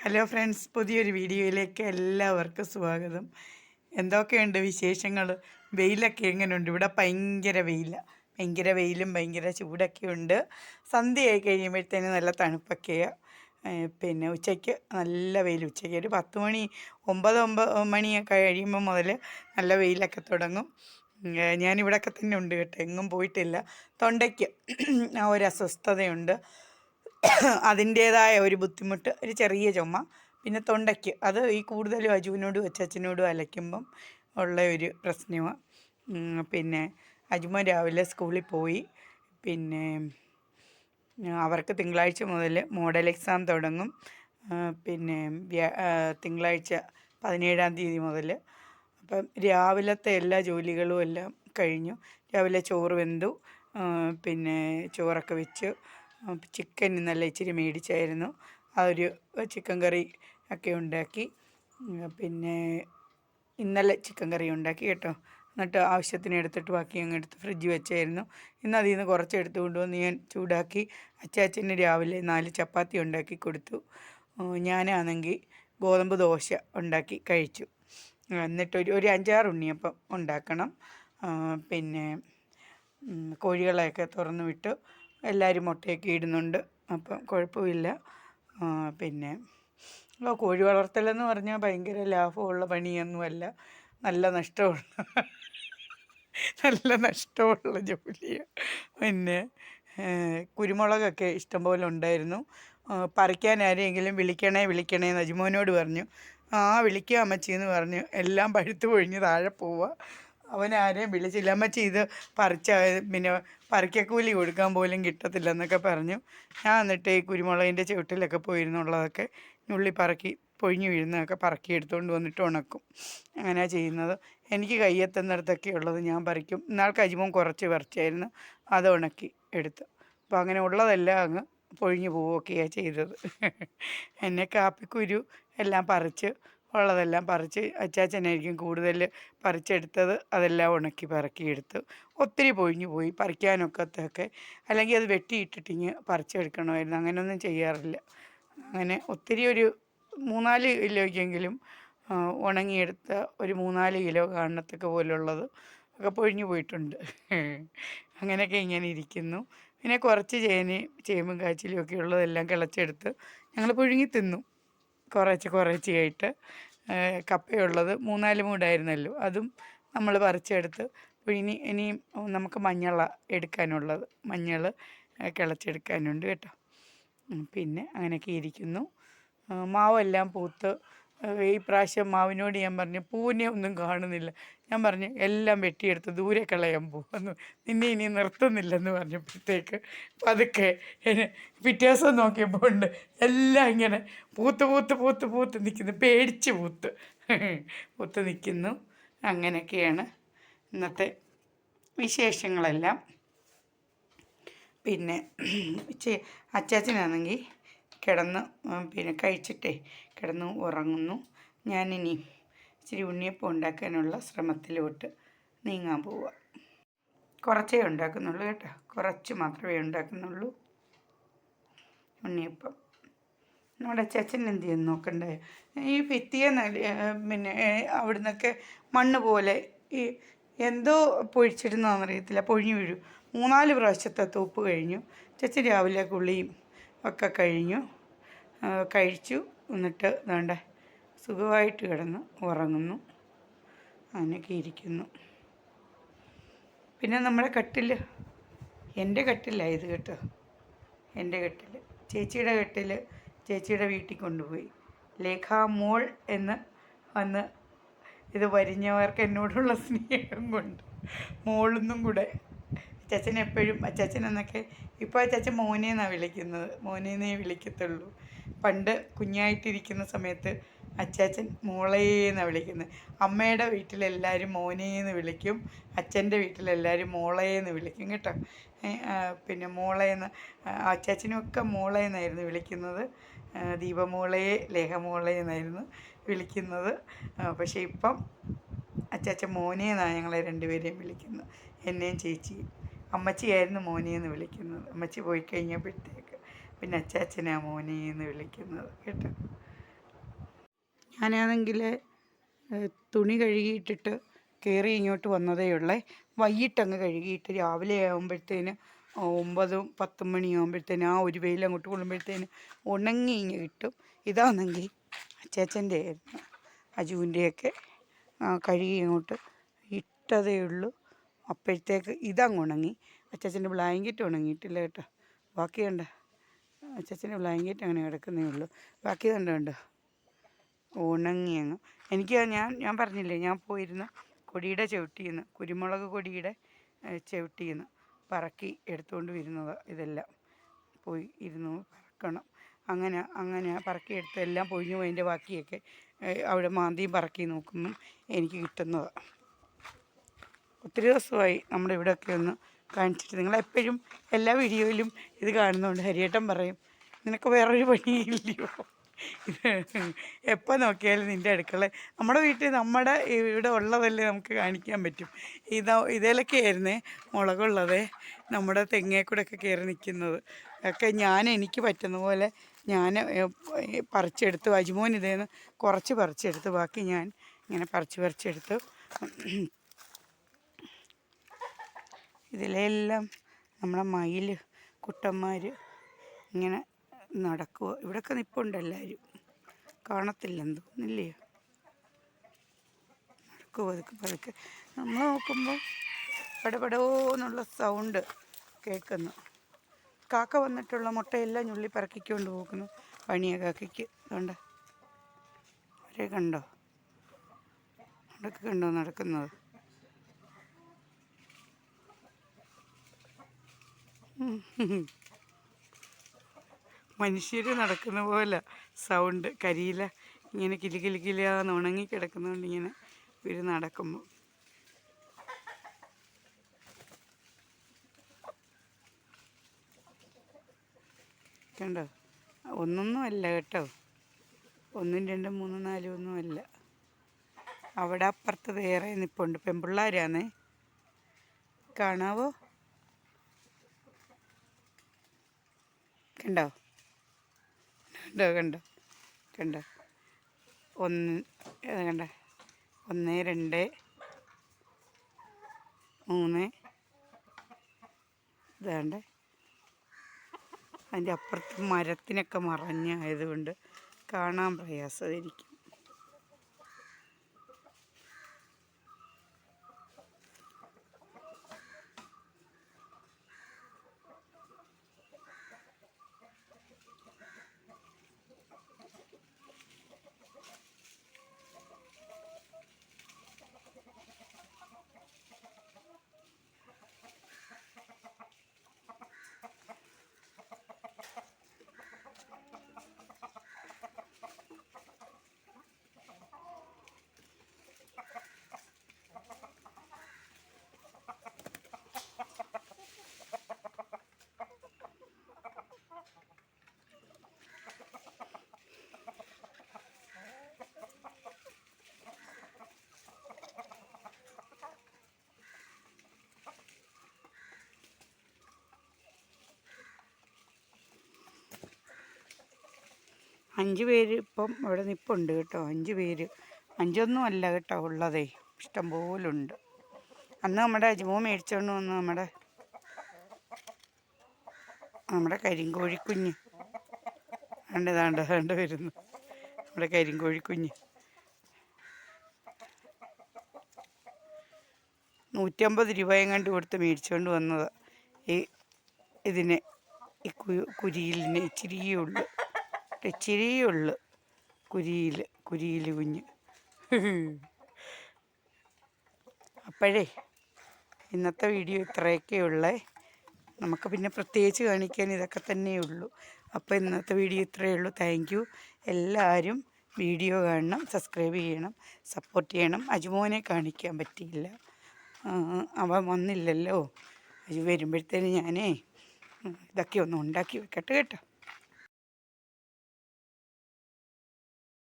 Hello friends പുതിയൊരു വീഡിയോയിലേക്ക് എല്ലാവർക്കും സ്വാഗതം. എന്തൊക്കെയുണ്ട് വിശേഷങ്ങൾ വെയിലൊക്കെ എങ്ങനെയുണ്ട് ഇവിടെ ഭയങ്കര വെയിലാണ് ഭയങ്കര വെയിലും ഭയങ്കര ചൂടൊക്കെ ഉണ്ട്. സന്ധ്യയായി കഴിയുമ്പോഴത്തേന് നല്ല തണുപ്പൊക്കെയാണ് പിന്നെ ഉച്ചയ്ക്ക് നല്ല വെയിൽ ഉച്ചയ്ക്ക് ഒരു പത്ത് മണി ഒമ്പത് ഒമ്പത് മണിയൊക്കെ കഴിയുമ്പോൾ മുതൽ നല്ല വെയിലൊക്കെ തുടങ്ങും. ഞാനിവിടെയൊക്കെ തന്നെ ഉണ്ട് കേട്ടോ. എങ്ങും പോയിട്ടില്ല. തൊണ്ടയ്ക്ക് ആ ഒരു അസ്വസ്ഥതയുണ്ട്. അതിന്റേതായ ഒരു ബുദ്ധിമുട്ട് ഒരു ചെറിയ ചുമ പിന്നെ തൊണ്ടയ്ക്ക്. അത് ഈ കൂടുതലും അജുവിനോടും അച്ചാച്ചനോടും അലയ്ക്കുമ്പം ഉള്ള ഒരു പ്രശ്നമാണ് പിന്നെ അജുമ രാവിലെ സ്കൂളിൽ പോയി. പിന്നെ അവർക്ക് തിങ്കളാഴ്ച മുതൽ മോഡൽ എക്സാം തുടങ്ങും. പിന്നെ തിങ്കളാഴ്ച പതിനേഴാം തീയതി മുതൽ. അപ്പം രാവിലത്തെ എല്ലാ ജോലികളും എല്ലാം കഴിഞ്ഞു. രാവിലെ ചോറ് വെന്തു. പിന്നെ ചോറൊക്കെ വെച്ച്. ചിക്കൻ ഇന്നലെ ഇച്ചിരി മേടിച്ചായിരുന്നു. ആ ഒരു ചിക്കൻ കറി ഒക്കെ ഉണ്ടാക്കി. പിന്നെ ഇന്നലെ ചിക്കൻ കറി ഉണ്ടാക്കി കേട്ടോ. എന്നിട്ട് ആവശ്യത്തിന് എടുത്തിട്ട് ബാക്കി അങ്ങ് എടുത്ത് ഫ്രിഡ്ജ് വെച്ചായിരുന്നു. ഇന്ന് അതിൽ നിന്ന് കുറച്ച് എടുത്ത് കൊണ്ടുവന്ന് ഞാൻ ചൂടാക്കി അച്ചാച്ചന് രാവിലെ നാല് ചപ്പാത്തി ഉണ്ടാക്കി കൊടുത്തു. ഞാനാണെങ്കിൽ ഗോതമ്പ് ദോശ ഉണ്ടാക്കി കഴിച്ചു. എന്നിട്ടൊരു ഒരു അഞ്ചാറ് ഉണ്ണിയപ്പം ഉണ്ടാക്കണം. പിന്നെ കോഴികളെയൊക്കെ തുറന്നു വിട്ട്. എല്ലാവരും മുട്ടയൊക്കെ ഇടുന്നുണ്ട്. അപ്പം കുഴപ്പമില്ല. പിന്നെ കോഴി വളർത്തലെന്ന് പറഞ്ഞാൽ ഭയങ്കര ലാഭമുള്ള പണിയൊന്നുമല്ല. നല്ല നഷ്ടമുള്ള നല്ല നഷ്ടമുള്ള ജോലിയാണ് പിന്നെ കുരുമുളകൊക്കെ ഇഷ്ടംപോലെ ഉണ്ടായിരുന്നു. പറിക്കാൻ ആരെയെങ്കിലും വിളിക്കണേ വിളിക്കണേ എന്ന് അജിമോനോട് പറഞ്ഞു. ആ വിളിക്കുക അമ്മച്ചി എന്ന് പറഞ്ഞു. എല്ലാം പഴുത്തു പൊഴിഞ്ഞ് താഴെ പോവുക അവൻ ആരെയും വിളിച്ചില്ല. അമ്മ ഇത് പറിച്ച പിന്നെ പറിക്കക്കൂലി കൊടുക്കാൻ പോലും കിട്ടത്തില്ല എന്നൊക്കെ പറഞ്ഞു. ഞാൻ എന്നിട്ട് ഈ കുരുമുളകിന്റെ ചുവട്ടിലൊക്കെ പോയിരുന്നുള്ളതൊക്കെ ഉള്ളി പറക്കി പൊഴിഞ്ഞു വീഴുന്നതൊക്കെ പറക്കി എടുത്തുകൊണ്ട് വന്നിട്ട് ഉണക്കും. അങ്ങനെ ചെയ്യുന്നത്. എനിക്ക് കയ്യെത്തുന്നിടത്തൊക്കെ ഉള്ളത് ഞാൻ പറിക്കും. ഇന്നാൾക്ക് അജിമോൻ കുറച്ച് പറിച്ചായിരുന്നു. അത് ഉണക്കി എടുത്തു. അപ്പോൾ അങ്ങനെ ഉള്ളതെല്ലാം അങ്ങ് പൊഴിഞ്ഞു പോവുകയൊക്കെയാണ് ചെയ്തത്. എന്നെ കാപ്പിക്കുരു എല്ലാം പറിച്ച് ഉള്ളതെല്ലാം പറിച്ച് അച്ചാച്ചനായിരിക്കും കൂടുതൽ പറിച്ചെടുത്തത്. അതെല്ലാം ഉണക്കി പറക്കിയെടുത്ത് ഒത്തിരി പൊഴിഞ്ഞു പോയി പറിക്കാനൊക്കത്തൊക്കെ. അല്ലെങ്കിൽ അത് വെട്ടിയിട്ടിട്ടിങ് പറിച്ചെടുക്കണമായിരുന്നു. അങ്ങനെയൊന്നും ചെയ്യാറില്ല. അങ്ങനെ ഒത്തിരി ഒരു മൂന്നാൽ കിലോയ്ക്കെങ്കിലും ഉണങ്ങിയെടുത്ത ഒരു മൂന്നാൽ കിലോ കാണത്തക്ക പോലുള്ളത് ഒക്കെ പൊഴിഞ്ഞു പോയിട്ടുണ്ട്. അങ്ങനെയൊക്കെ ഇങ്ങനെ ഇരിക്കുന്നു. പിന്നെ കുറച്ച് ചേനയും ചേമ്പും കാച്ചിലും ഒക്കെ ഉള്ളതെല്ലാം കിളച്ചെടുത്ത് ഞങ്ങൾ പുഴുങ്ങി തിന്നു. കുറേശ്ശെ ആയിട്ട് കപ്പയുള്ളത് മൂന്നാൽ മൂടായിരുന്നല്ലോ. അതും നമ്മൾ പറിച്ചെടുത്ത് ഇനി ഇനിയും നമുക്ക് മഞ്ഞൾ എടുക്കാനുള്ളത് മഞ്ഞൾ കിളച്ചെടുക്കാനുണ്ട് കേട്ടോ. പിന്നെ അങ്ങനെയൊക്കെ ഇരിക്കുന്നു. മാവെല്ലാം പൂത്ത് ഈ പ്രാവശ്യം മാവിനോട് ഞാൻ പറഞ്ഞു പൂവിനെ ഒന്നും കാണുന്നില്ല. ഞാൻ പറഞ്ഞു എല്ലാം വെട്ടിയെടുത്ത് ദൂരെ കളയാൻ പോകുന്നു. നിന്നെ ഇനി നിർത്തുന്നില്ലെന്ന് പറഞ്ഞപ്പോഴത്തേക്ക് പതുക്കെ പിറ്റേ ദിവസം നോക്കിയപ്പോൾ ഉണ്ട് എല്ലാം ഇങ്ങനെ പൂത്ത് പൂത്ത് പൂത്ത് പൂത്ത് നിൽക്കുന്നു പേടിച്ച് പൂത്ത്. പൂത്ത് നിൽക്കുന്നു. അങ്ങനെയൊക്കെയാണ് ഇന്നത്തെ വിശേഷങ്ങളെല്ലാം. പിന്നെ അച്ചാച്ചനാണെങ്കിൽ കിടന്ന് പിന്നെ കഴിച്ചിട്ടേ കിടന്ന് ഉറങ്ങുന്നു. ഞാനിനി ഇച്ചിരി ഉണ്ണിയപ്പം ഉണ്ടാക്കാനുള്ള ശ്രമത്തിലോട്ട് നീങ്ങാൻ പോവുക. കുറച്ചേ ഉണ്ടാക്കുന്നുള്ളൂ കേട്ടോ. കുറച്ച് മാത്രമേ ഉണ്ടാക്കുന്നുള്ളൂ. ഉണ്ണിയപ്പം. നമ്മുടെ ചച്ചൻ എന്ത് ചെയ്യുന്നു നോക്കണ്ടേ? ഈ ഭിത്തിയെ പിന്നെ പിന്നെ അവിടുന്നൊക്കെ മണ്ണ് പോലെ ഈ എന്തോ പൊഴിച്ചിടുന്നതെന്നറിയത്തില്ല പൊഴിഞ്ഞു വീഴും. മൂന്നാൽ പ്രാവശ്യത്തെ തൂപ്പ് കഴിഞ്ഞു. ചച്ചി രാവിലെ കുളിയും ഒക്കെ കഴിഞ്ഞു. കഴിച്ചു. എന്നിട്ട് വേണ്ട സുഖമായിട്ട് കിടന്ന് ഉറങ്ങുന്നു. അങ്ങനെയൊക്കെ ഇരിക്കുന്നു. പിന്നെ നമ്മുടെ കട്ടിൽ എന്റെ കട്ടിലാണ് ഇത് കേട്ടോ. എന്റെ കെട്ടിൽ ചേച്ചിയുടെ കെട്ടിൽ ചേച്ചിയുടെ വീട്ടിൽ കൊണ്ടുപോയി. ലേഖാ മോൾ എന്ന് വന്ന് ഇത് വരിഞ്ഞവർക്ക് എന്നോടുള്ള സ്നേഹം കൊണ്ട് മോളൊന്നും കൂടെ അച്ചാച്ചൻ എപ്പോഴും അച്ചാച്ചൻ എന്നൊക്കെ ഇപ്പോൾ അച്ചാച്ചൻ മോനെന്നാണ് വിളിക്കുന്നത്. എന്നേ വിളിക്കത്തുള്ളൂ. പണ്ട് കുഞ്ഞായിട്ടിരിക്കുന്ന സമയത്ത് അച്ചാച്ചൻ മോളേന്നാണ് വിളിക്കുന്നത്. അമ്മയുടെ വീട്ടിലെല്ലാവരും മോനേന്ന് വിളിക്കും. അച്ഛന്റെ വീട്ടിലെല്ലാവരും മോളേന്ന് വിളിക്കും കേട്ടോ. പിന്നെ മോളേന്ന് അച്ചാച്ചനുമൊക്കെ മോളേന്നായിരുന്നു വിളിക്കുന്നത്. ദീപമോളയെ ലേഹമോളെ എന്നായിരുന്നു വിളിക്കുന്നത്. പക്ഷേ ഇപ്പം അച്ചാച്ചൻ മോനേന്നാണ് ഞങ്ങളെ രണ്ടുപേരെയും വിളിക്കുന്നത്. എന്നെയും ചേച്ചിയും. അമ്മച്ചിയായിരുന്നു എന്ന് വിളിക്കുന്നത്. അമ്മച്ചി പോയി കഴിഞ്ഞപ്പോഴത്തേക്ക് പിന്നെ അച്ചാച്ചനാ എന്ന് വിളിക്കുന്നത് കേട്ടോ. ഞാനാണെങ്കിൽ തുണി കഴുകിയിട്ടിട്ട് കയറി ഇങ്ങോട്ട് വന്നതേ ഉള്ളേ. വൈകിട്ടങ്ങ് കഴുകിയിട്ട് രാവിലെ ആകുമ്പോഴത്തേന് ഒമ്പതും പത്തും മണിയാകുമ്പോഴത്തേന് ആ ഒരു വെയിൽ അങ്ങോട്ട് കൊള്ളുമ്പോഴത്തേന് ഉണങ്ങി ഇങ്ങ് കിട്ടും. ഇതാണെങ്കിൽ അച്ചാച്ചന്റെ ആയിരുന്നു അജുവിന്റെയൊക്കെ കഴുകി ഇങ്ങോട്ട് ഇട്ടതേ ഉള്ളൂ. അപ്പോഴത്തേക്ക് ഇതങ്ങ് ഉണങ്ങി അച്ചച്ചന്റെ ബ്ലാങ്കറ്റ് ഉണങ്ങിയിട്ടില്ല കേട്ടോ. ബാക്കി കണ്ട? അച്ചച്ചന്റെ ബ്ലാങ്കറ്റ് അങ്ങനെ കിടക്കുന്നേ ഉള്ളൂ. ബാക്കി കണ്ടോ കണ്ടോ? ഉണങ്ങി അങ്ങ്. എനിക്ക് ഞാൻ ഞാൻ പറഞ്ഞില്ലേ ഞാൻ പോയിരുന്ന കൊടിയുടെ ചവിട്ടിന്ന് കുരുമുളക് കൊടിയുടെ ചവിട്ടിന്ന് പറക്കി എടുത്തുകൊണ്ട് വരുന്നത് ഇതെല്ലാം. പോയി ഇരുന്നു പറക്കണം. അങ്ങനെ അങ്ങനെ പറക്കി എടുത്ത് എല്ലാം പൊഴിഞ്ഞു പോയതിന്റെ ബാക്കിയൊക്കെ അവിടെ മാന്തിയും പറക്കി നോക്കുമ്പം എനിക്ക് കിട്ടുന്നത്. ഒത്തിരി ദിവസമായി നമ്മുടെ ഇവിടെയൊക്കെ ഒന്ന് കാണിച്ചിട്ട് നിങ്ങൾ എപ്പോഴും എല്ലാ വീഡിയോയിലും ഇത് കാണുന്നുണ്ട് ഹരിയേട്ടൻ പറയും നിനക്ക് വേറൊരു പണിയില്ലയോ? എപ്പോൾ നോക്കിയാലും നിന്റെ അടുക്കള നമ്മുടെ വീട്ടിൽ നമ്മുടെ ഇവിടെ ഉള്ളതല്ലേ നമുക്ക് കാണിക്കാൻ പറ്റും. ഇതാ ഇതിലൊക്കെ ആയിരുന്നേ മുളകുള്ളത് നമ്മുടെ തെങ്ങേ കൂടെ ഒക്കെ കയറി നിൽക്കുന്നത്. ഒക്കെ ഞാൻ എനിക്ക് പറ്റുന്ന പോലെ ഞാൻ പറിച്ചെടുത്ത് അജിമോൻ ഇതേന്ന് കുറച്ച് പറിച്ചെടുത്ത് ബാക്കി ഞാൻ ഇങ്ങനെ പറിച്ച് പറിച്ചെടുത്ത്. ഇതിലെല്ലാം നമ്മളെ മയിൽ കുട്ടന്മാർ ഇങ്ങനെ നടക്കുക ഇവിടെയൊക്കെ നിൽപ്പുണ്ട് എല്ലാവരും കാണത്തില്ലെന്ന് തോന്നില്ലേ നടക്കുക പതുക്കെ പതുക്കെ. നമ്മൾ നോക്കുമ്പോൾ പടപടോ എന്നുള്ള സൗണ്ട് കേൾക്കുന്നു കാക്ക വന്നിട്ടുള്ള മുട്ടയെല്ലാം ഞുള്ളി പറക്കിക്കൊണ്ട് പോകുന്നു. പണിയ കാക്കയ്ക്ക്. അതുകൊണ്ട് അവരെ കണ്ടോ? അവിടെയൊക്കെ കണ്ടോ നടക്കുന്നത്? മനുഷ്യർ നടക്കുന്ന പോലെ സൗണ്ട് കരിയില ഇങ്ങനെ കിലി കിലി കിലിയാന്ന് ഉണങ്ങി കിടക്കുന്നതുകൊണ്ട് ഇങ്ങനെ ഇവർ നടക്കുമ്പോൾ കണ്ടോ? ഒന്നൊന്നും അല്ല കേട്ടോ. ഒന്നും രണ്ടും മൂന്നും നാലും ഒന്നും അല്ല. അവിടെ അപ്പുറത്ത് വേറെ നിപ്പുണ്ട്. പെമ്പിള്ളാരാന്നേ. കാണാവോ? കണ്ടോ? കണ്ടോ കണ്ടോ? കണ്ടോ? ഒന്ന് കണ്ട? ഒന്ന് രണ്ട് മൂന്ന്. ഇതാണ്ട് അതിന്റെ അപ്പുറത്ത് മരത്തിനൊക്കെ മറഞ്ഞായതുകൊണ്ട് കാണാൻ പ്രയാസമായിരിക്കും. അഞ്ച് പേര് ഇപ്പം ഇവിടെ നിൽപ്പുണ്ട് കേട്ടോ അഞ്ച് പേര്. അഞ്ചൊന്നും അല്ല കേട്ടോ ഉള്ളതേ ഇഷ്ടം പോലുണ്ട് അന്ന് നമ്മുടെ അജ്മോ മേടിച്ചോണ്ട് വന്നു നമ്മുടെ നമ്മുടെ കരിങ്കോഴിക്കുഞ്ഞ്. കണ്ട് താണ്ട് കണ്ട് വരുന്നു. നമ്മുടെ കരിങ്കോഴിക്കുഞ്ഞ്. നൂറ്റമ്പത് രൂപയും കണ്ട് കൊടുത്ത് മേടിച്ചുകൊണ്ട് വന്നത്. ഈ ഇതിനെ ഈ കുരിയിലിന് ഇച്ചിരിയേ ഉള്ളൂ. ഇച്ചിരിയേ ഉള്ളു കുരിയിൽ കുരിയിൽ കുഞ്ഞ്. അപ്പോഴേ ഇന്നത്തെ വീഡിയോ ഇത്രയൊക്കെ ഉള്ളേ. നമുക്ക് പിന്നെ പ്രത്യേകിച്ച് കാണിക്കാൻ ഇതൊക്കെ തന്നെ ഉള്ളൂ. അപ്പോൾ ഇന്നത്തെ വീഡിയോ ഇത്രയേ ഉള്ളൂ. Thank you. എല്ലാവരും വീഡിയോ കാണണം സബ്സ്ക്രൈബ് ചെയ്യണം സപ്പോർട്ട് ചെയ്യണം. അജുമോനെ കാണിക്കാൻ പറ്റിയില്ല. അവൻ വന്നില്ലല്ലോ. അജു വരുമ്പോഴത്തേന് ഞാനേ ഇതൊക്കെ ഒന്ന് ഉണ്ടാക്കി വെക്കട്ടെ കേട്ടോ.